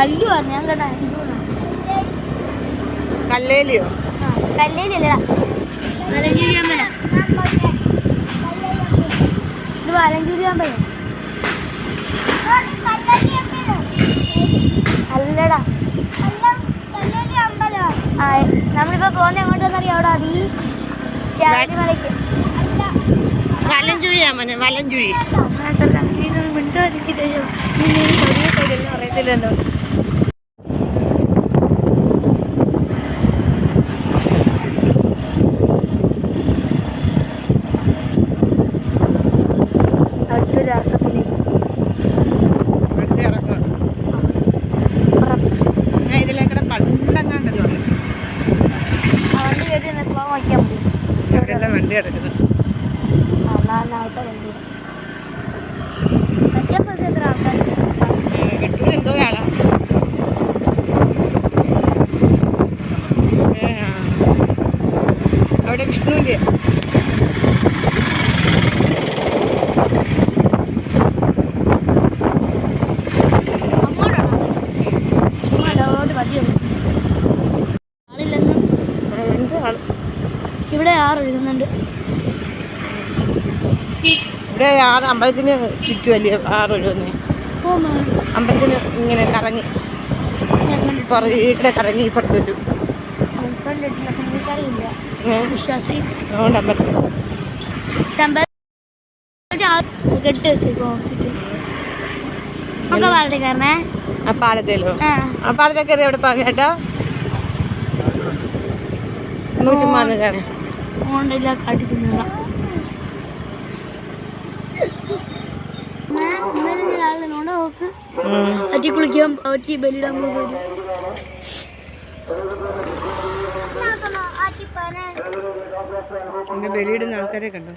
കല്ലു പറഞ്ഞു. ഞാൻ കേട്ടാ കല്ലേലിയോ? കല്ലേലല്ല വലഞ്ചേരി അമ്പലം ഇത് വലഞ്ചേരി അമ്പലം അല്ലടാ. ആ, നമ്മളിപ്പോ പോകുന്ന എങ്ങോട്ടെന്നറിയാം? അവിടെ അത് ഈ ശബരിമലയ്ക്ക് വലഞ്ചുഴിയാ മോനെ വലഞ്ചുഴി അറിയത്തില്ലല്ലോ അടുത്തൊരു അർത്ഥത്തിലേക്ക് അടുത്ത ഇറക്കുക ഞാൻ ഇതിലേക്കൂടെ പണ്ടങ്ങാണ്ടല്ലോ വണ്ടി കേട്ട് നിൽക്കുമ്പോൾ വയ്ക്കാൻ മതി ഇവിടെ എല്ലാം വണ്ടി കിടക്കുന്നത് നന്നായിട്ട് വണ്ടി മറ്റേ എത്ര ആൾക്കാർ കെട്ടൂർ എന്തോ ആളാ ഏ, ആ. അവിടെ വിഷ്ണുവിന്റെ അങ്ങോട്ടാണോ ചുമ്മാ ഇടോട്ട് മതിയുള്ളൂ ആളില്ലെന്ന് എന്തോ ആൾ ഇവിടെ ആറ് എഴുതുന്നുണ്ട് ഇവിടെ ആ അമ്പലത്തിന് ചുറ്റുമല്ലേ അല്ലേ മാ അമ്പലത്തിന് ഇങ്ങനെ കറങ്ങി. പുറകെ കറങ്ങി ഇപ്പുറത്ത് വരും ചുറ്റും പാലത്തേലോ ആ ആ. പാലത്തെ കയറി എവിടെ പറഞ്ഞേട്ടാ നൂറ്റി മൂന്ന് ഓണ്ടില്ല കാട്ടി തിന്നുക അറ്റി കുളിക്കാൻ അറ്റി ബലിയിടാൻ പോകുന്നത് പിന്നെ ബലിയിടുന്ന ആൾക്കാരെ കണ്ടോ?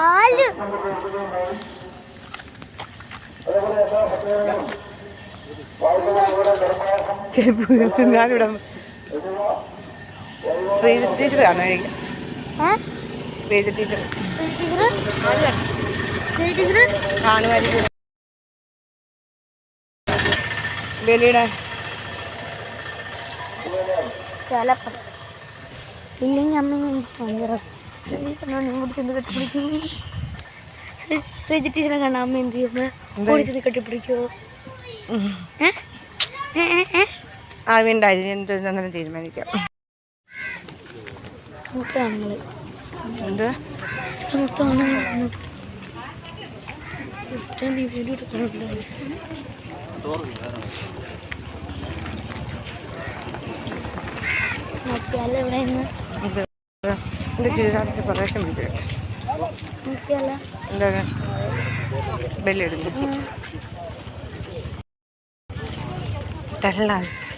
ആൽ ചെരുപ്പ് ഞാനിവിടെ ശ്രീജ ടീച്ചർ കാണാൻ ഏ? ശ്രീജ ടീച്ചർ? കാണുമായിരിക്കും. ബലിയുടെ. ചിലപ്പം. ഇല്ലെങ്കിൽ അമ്മ കെട്ടിപ്പിടിക്കും. ശ്രീജ ടീച്ചറെ കാണാൻ അമ്മ എന്ത് ചെയ്യുന്നത് കെട്ടിപ്പിടിക്കോ കെട്ടിപ്പിടിക്കുമോ ഏ ഏ ഏ? ആ എന്തൊന്നും തീരുമാനിക്കാം. എന്ത്? എന്റെ ചുരിദാറിന്റെ പ്രവേശം പിടിച്ചു എന്താണ്? അതുകൊണ്ട്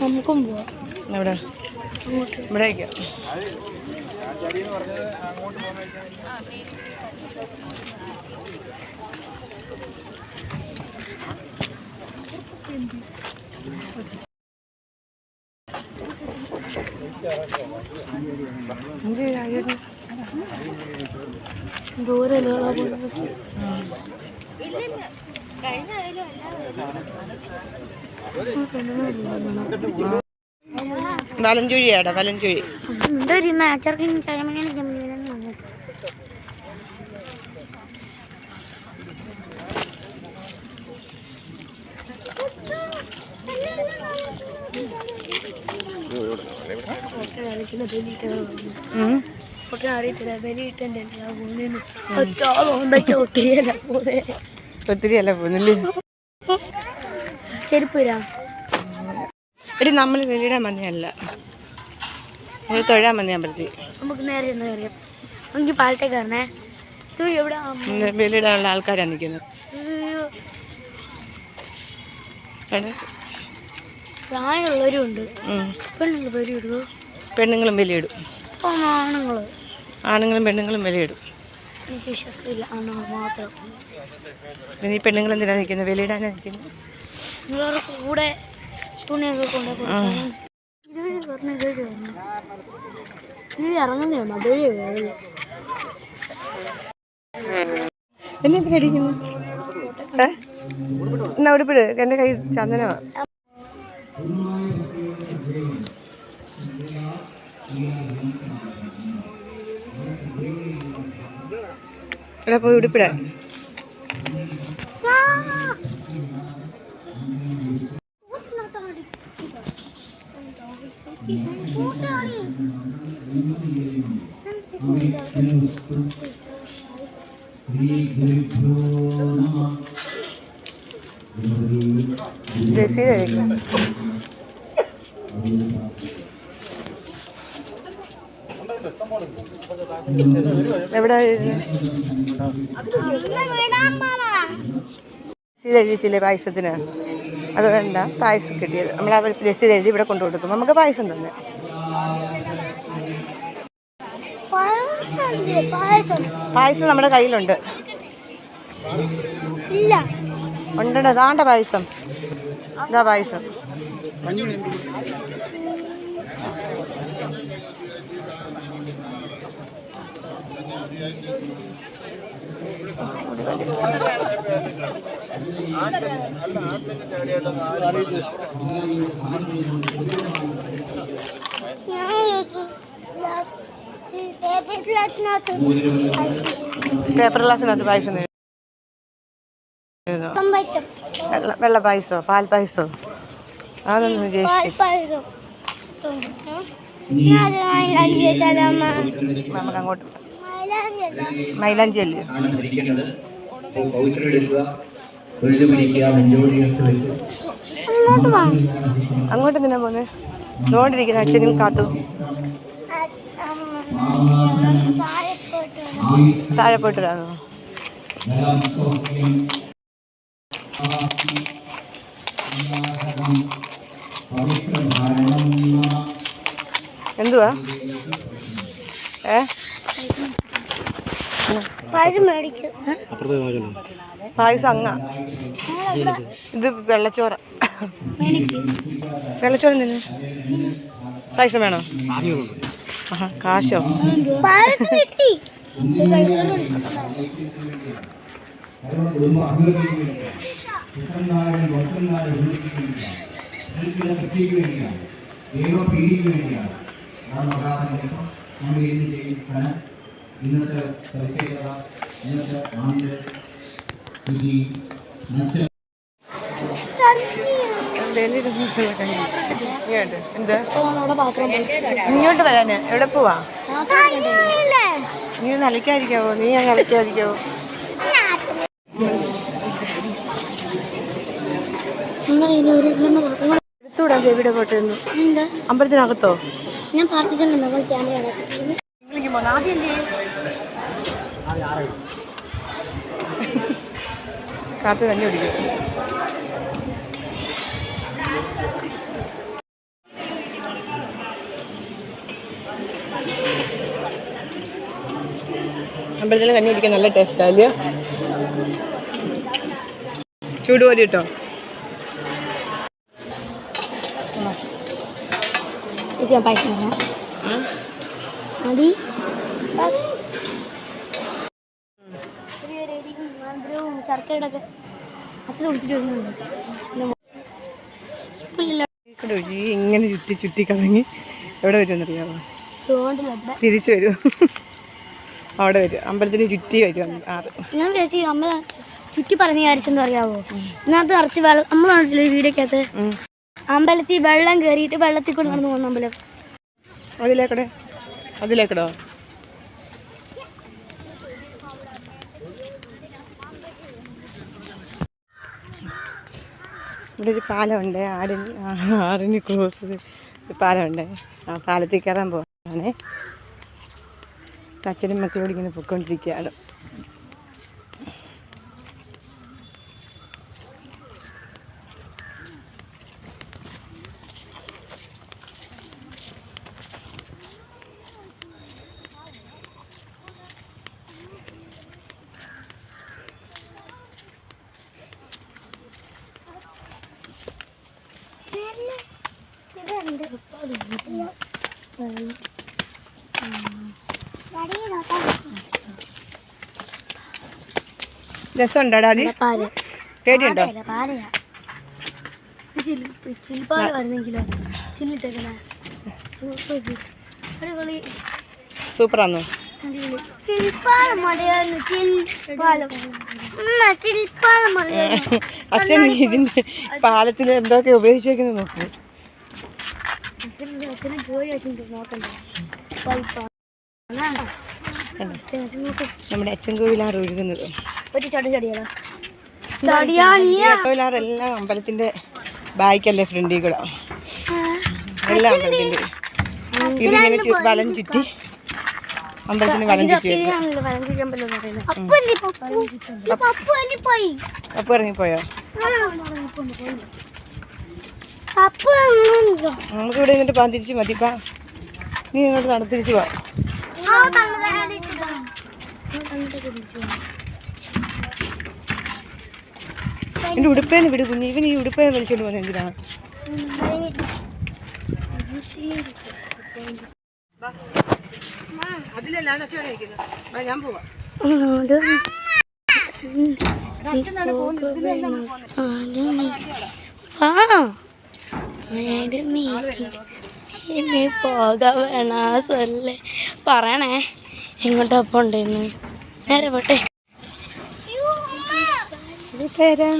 നമുക്കും പോവാം അങ്ങോട്ട് ഇവിടേക്ക് Thank ചെയ്യും? ദൂരെ വലഞ്ചുഴിയാടാ വലഞ്ചുഴി. എന്തൊരു മാച്ചർക്ക് ചരമണിയാണ് ജമ്മിയിലെന്ന് ഒത്തിരി അല്ല പോകുന്നില്ലേ ചെരുപ്പ് വരാം എടി നമ്മൾ വെളിയിടാൻ മതിയല്ല നമ്മൾ തൊഴാൻ വന്ന അമ്പലത്തിൽ നമുക്ക് നേരെ ഒന്ന് കയറിയാം. എനിക്ക് പാലത്തേക്ക് കയറണേ. എവിടെ വെളിയിടാനുള്ള ആൾക്കാരാണ് നിൽക്കുന്നത് പ്രായമുള്ളവരും ഉണ്ട്. പെണ്ണുള്ള പെണ്ണുങ്ങൾ പേര് പെണ്ണുങ്ങളും വിലയിടും. അപ്പം ആണുങ്ങൾ ആണുങ്ങളും പെണ്ണുങ്ങളും വിലയിടും. എനിക്ക് വിശ്വാസമില്ല ആണുങ്ങൾ മാത്രം. ഇനി പെണ്ണുങ്ങൾ എന്തിനാ നിൽക്കുന്നത്? വിലയിടാൻ നിൽക്കുന്നത്? നിങ്ങളുടെ കൂടെ തുണിയൊക്കെ കൊണ്ടു പറഞ്ഞു വരണം ഇതുവഴി ഇറങ്ങുന്നേ അതുവഴി വേറില്ല എന്നെ ഏ? എന്നാ ഉടുപ്പിട് എന്റെ കൈ ചന്ദനമാ. എടാ പോയി ഉടുപ്പിടാൻ. രസീത് കഴിക്കണം എവിടെ? രസീത് എഴുതിച്ചില്ലേ പായസത്തിന്? അത് വേണ്ട പായസം കിട്ടിയത്. നമ്മൾ അവർ രസീത് എഴുതി ഇവിടെ കൊണ്ടു കൊടുക്കും നമുക്ക് പായസം തന്നെ. പായസം നമ്മുടെ കയ്യിലുണ്ട്. ഇല്ല. ഉണ്ടോ ദാണ്ട പായസം. ഇതാ പായസം. പേപ്പർ ഗ്ലാസ്സിനകത്ത് പായസം. വെള്ള പായസോ? പാൽ പായസോ? അതൊന്നും നമുക്ക് അങ്ങോട്ട് മൈലാഞ്ചി അല്ലേ. ആണ് ധരിക്കേണ്ടത് അപ്പോൾ പൗത്രം എടുക്കുക തൊഴിൽ പിടിക്കുക നെഞ്ചോടിയൊക്കെ വെച്ച് അങ്ങോട്ട് എന്തിനാ പോന്നെ നോണ്ടിരിക്കുന്ന അച്ഛനും കാത്തു. താഴെ പോയിട്ടിടാണോ എന്തുവാ? ഏ? പായസം അങ്ങ. ഇത് വെള്ളച്ചോറ. വെള്ളച്ചോറ എന്തിന്? പായസം വേണോ? കാശോ? ഏതോ പേര് ആഹാ നമ്മൾ പായസം കിട്ടി ഇന്നത്തെ പ്രത്യേകത ഇന്നത്തെ ആണ്ട് സ്ഥിതി മറ്റ് ഇങ്ങോട്ട് വരാന് എവിടെ പോവാ? നീ ഒന്ന് നീ ഞാൻ പാത്രം എടുത്തുവിടാൻ ചെവിയുടെ പോട്ടെന്ന് ഉണ്ട്. അമ്പലത്തിനകത്തോ? ഞാൻ പ്രാർത്ഥിച്ചിട്ടുണ്ട് നമ്മൾ ക്യാമറ ആദ്യം എന്ത് കാപ്പി കഞ്ഞി കുടിക്കും. അമ്പലത്തിൽ കഞ്ഞി കുടിക്കാൻ നല്ല ടേസ്റ്റാ അല്ലയോ? ചൂടുപോലെ കിട്ടോ? ഇത് ഞാൻ മതി. ചർക്കയുടെ അച്ഛൻ കുടിച്ചിട്ട് വരുന്നുണ്ട് ഇവിടെ ഒഴുകി ഇങ്ങനെ ചുറ്റി ചുറ്റി കറങ്ങി എവിടെ വരുമെന്നറിയാമോ തിരിച്ചു വരും. അവിടെ വരും. അമ്പലത്തിന് ചുറ്റി വരും. ആറ്. ഞാൻ ചേച്ചി അമ്മ ചുറ്റി പറഞ്ഞ വിചാരിച്ചെന്ന് അറിയാവോ? ഇതിനകത്ത് നിറച്ച് വെള്ളം നമ്മൾ കണ്ടില്ലേ വീടൊക്കകത്ത് ഉം. അമ്പലത്തിൽ വെള്ളം കയറിയിട്ട് വെള്ളത്തിൽ കൂടെ നടന്നു പോകുന്ന അമ്പലം. അതിലേക്കടെ? അതിലേക്കടോ? ഇവിടെ ഒരു പാലമുണ്ട്. ആടിന് ആറിന് ക്രോസ് പാലമുണ്ട്. ആ പാലത്തിൽ കയറാൻ പോകാനേ അച്ഛനും മക്കളോട് ഇങ്ങനെ പൊയ്ക്കൊണ്ടിരിക്കുകയാണ്. രസമുണ്ടോടാ അത് പേടിയുണ്ടോ? വരുന്നെങ്കിലോ? ചില്ലിട്ടേക്കണേ. അടിപൊളി. ചിൽപ്പാലം ചിൽപ്പാലം. മതിയായിരുന്നു. അച്ഛൻ ഇതിന്റെ പാലത്തിൽ എന്തൊക്കെ ഉപയോഗിച്ചേക്കുന്നത് നോക്കൂ. അച്ഛന് ജോലി വെച്ചിട്ട് നോക്കണ്ടേ. നമ്മുടെ അച്ഛൻ കോവിലാറ് ഒഴുകുന്നത്. ഒരു ചടി ചടിയാലോ ചടിയാ എല്ലാം അമ്പലത്തിന്റെ ബായ്ക്കല്ലേ ഫ്രണ്ടിൽ കൂടെ? എല്ലാം അമ്പലത്തിന്റെ ഇതിങ്ങനെ വലം ചുറ്റി. അമ്പലത്തിന് വലം ചുറ്റി അപ്പൊ ഇറങ്ങിപ്പോയോ? നമുക്ക് ഇവിടെ നിന്നിട്ട് പാൻ തിരിച്ച് മതിപ്പാ നീ ഇങ്ങോട്ട് നടത്തിരിച്ച് തിരിച്ചു പോവാ എന്റെ ഉടുപ്പേന്ന് വിട് കുഞ്ഞ്. ഇവൻ ഈ ഉടുപ്പേ വലിച്ചോണ്ട് പോകുന്നത് എന്തിനാണ്? അതിലല്ലാണ് അച്ഛൻ ഞാൻ പോവാ. ഇനി പോകാൻ വേണ സൊല്ലേ. പറയണേ എങ്ങോട്ടാ പോണ്ടേന്ന് നേരെ പോട്ടെ. തരാം.